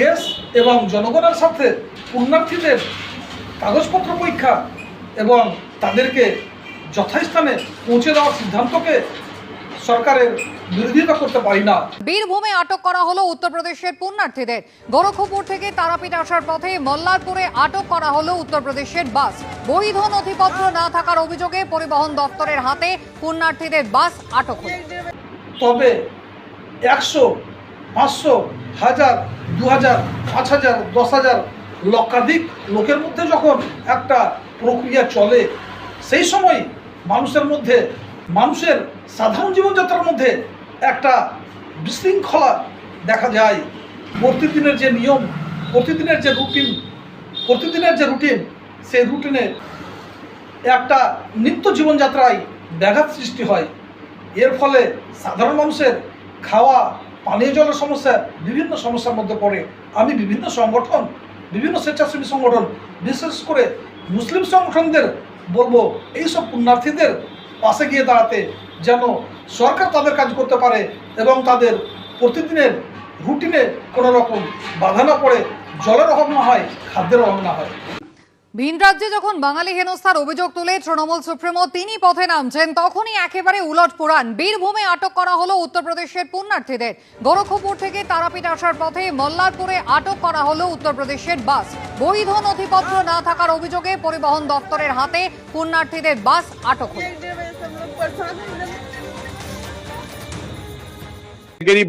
দেশ এবং জনগণের সাথে পুণ্যার্থীদের কাগজপত্র পরীক্ষা এবং তাদেরকে যথাস্থানে পৌঁছে দেওয়ার সিদ্ধান্তকে সরকারের বিরোধিতা করতে পারি না। বীরভূমে আটক করা হলো উত্তরপ্রদেশের পুণ্যার্থীদের। গোরখপুর থেকে তারাপীঠ আসার পথে মল্লারপুরে আটক করা হলো উত্তরপ্রদেশের বাস। বৈধ নথিপত্র না থাকার অভিযোগে পরিবহন দপ্তরের হাতে পুণ্যার্থীদের বাস আটক হলো। তবে একশো পাঁচশো হাজার দু হাজার পাঁচ হাজার দশ হাজার লক্ষাধিক লোকের মধ্যে যখন একটা প্রক্রিয়া চলে, সেই সময় মানুষের মধ্যে, মানুষের সাধারণ জীবনযাত্রার মধ্যে একটা বিশৃঙ্খলা দেখা যায়। প্রতিদিনের যে নিয়ম, প্রতিদিনের যে রুটিন, প্রতিদিনের যে রুটিন, সেই রুটিনে একটা নিত্য জীবনযাত্রায় ব্যাঘাত সৃষ্টি হয়। এর ফলে সাধারণ মানুষের খাওয়া পানীয় জলের সমস্যা, বিভিন্ন সমস্যার মধ্যে পড়ে। আমি বিভিন্ন সংগঠন, বিভিন্ন স্বেচ্ছাসেবী সংগঠন, বিশেষ করে মুসলিম সংগঠনদের বলব, এইসব পুণ্যার্থীদের পাশে গিয়ে দাঁড়াতে যেন সরকার তাদের কাজ করতে পারে এবং তাদের প্রতিদিনের রুটিনে কোনো রকম বাধা না পড়ে, জলের অভাব না হয়, খাদ্যের অভাব না হয়। ভিন রাজ্যে যখন বাঙালি হেনস্থার অভিযোগ তুলে তৃণমূল সুপ্রিমো, তিনি পথে নামছেন। তখনই একেবারে উলট পুরাণ বীরভূমে আটক করা হলো উত্তরপ্রদেশের পুণ্যার্থীদের। গোরখপুর থেকে তারাপীঠ আসার পথে মল্লারপুরে আটক করা হলো উত্তরপ্রদেশের বাস। বৈধ নথিপত্র না থাকার অভিযোগে পরিবহন দপ্তরের হাতে পুণ্যার্থীদের বাস আটক হলো।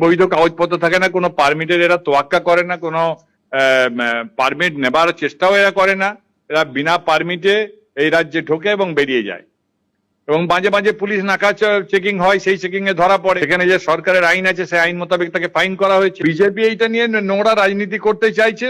বৈধ কাগজপত্র থাকে না, কোনো পারমিটের এরা তোয়াক্কা করে না, কোনো পারমিট নেবার চেষ্টাও এরা করে না। এরা বিনা পারমিটে এই রাজ্যে ঢোকে এবং বেরিয়ে যায়। এবং মাঝে মাঝে পুলিশ নাকা চেকিং হয়, সেই চেকিং এ ধরা পড়ে। এখানে যে সরকারের আইন আছে, সেই আইন মোতাবেক তাকে ফাইন করা হয়েছে। বিজেপি এইটা নিয়ে নোংরা রাজনীতি করতে চাইছে।